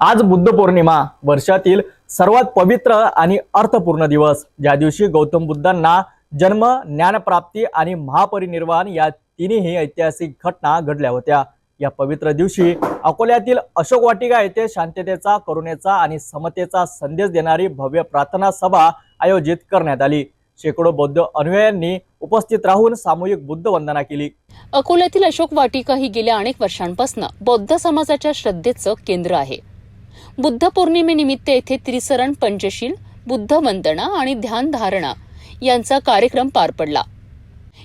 आज बुद्ध पौर्णिमा वर्षातील सर्वात पवित्र आणि अर्थपूर्ण दिवस. ज्या दिवशी गौतम बुद्धांना जन्म ज्ञानप्राप्ती आणि महापरिनिर्वाण या तिन्ही ऐतिहासिक घटना घडल्या होत्या. या पवित्र दिवशी अकोल्यातील अशोक वाटिका येथे शांततेचा करुणेचा आणि समतेचा संदेश देणारी भव्य प्रार्थना सभा आयोजित करण्यात आली. शेकडो बौद्ध अनुयायांनी उपस्थित राहून सामूहिक बुद्ध वंदना केली. अकोल्यातील अशोक वाटिका ही गेल्या अनेक वर्षांपासून बौद्ध समाजाच्या श्रद्धेचं केंद्र आहे. बुद्ध पौर्णिमेनिमित्त येथे त्रिसरण पंचशील बुद्ध वंदना आणि ध्यान धारणा यांचा कार्यक्रम पार पडला.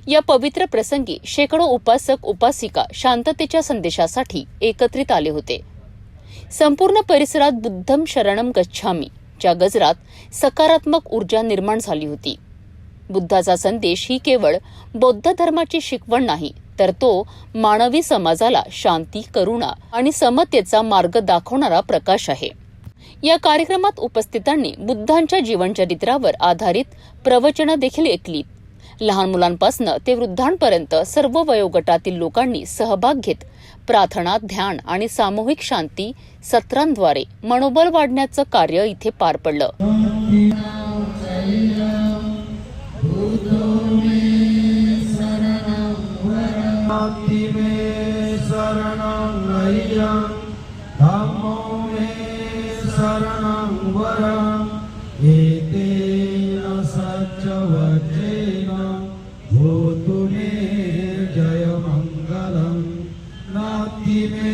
या पवित्र प्रसंगी शेकडो उपासक उपासिका शांततेच्या संदेशासाठी एकत्रित आले होते. संपूर्ण परिसरात बुद्धम शरणम गच्छामी च्या गजरात सकारात्मक ऊर्जा निर्माण झाली होती. बुद्धाचा संदेश ही केवळ बौद्ध धर्माची शिकवण नाही तर तो मानवी समाजाला शांती करुणा आणि समतेचा मार्ग दाखवणारा प्रकाश आहे. या कार्यक्रमात उपस्थितांनी बुद्धांच्या जीवनचरित्रावर आधारित प्रवचनं देखील ऐकली. लहान मुलांपासून ते वृद्धांपर्यंत सर्व वयोगटातील लोकांनी सहभाग घेत प्रार्थना ध्यान आणि सामूहिक शांती सत्रांद्वारे मनोबल वाढण्याचं कार्य इथे पार पडलं. शान्ति मे शरणं गय्यं धम्मो मे शरणं वरम् एतेन सच्चवचेन भूतु मे जयमङ्गलं। नाति मे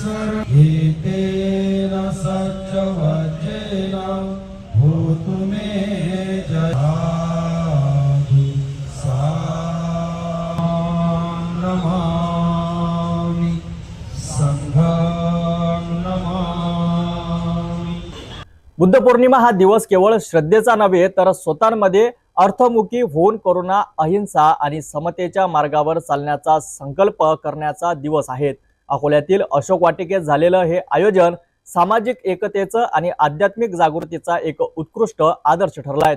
शरण। एतेन सच्च नमामि बुद्ध पौर्णिमा हा दिवस केवळ श्रद्धेचा नव्हे तर स्वतःमध्ये अर्थमुखी होऊन करुणा अहिंसा आणि समतेच्या मार्गावर चालण्याचा संकल्प करण्याचा दिवस आहे अकोल्यातील अशोक वाटिकेत झालेलं हे आयोजन सामाजिक एकतेचं आणि आध्यात्मिक जागृतीचा एक उत्कृष्ट आदर्श ठरला आहे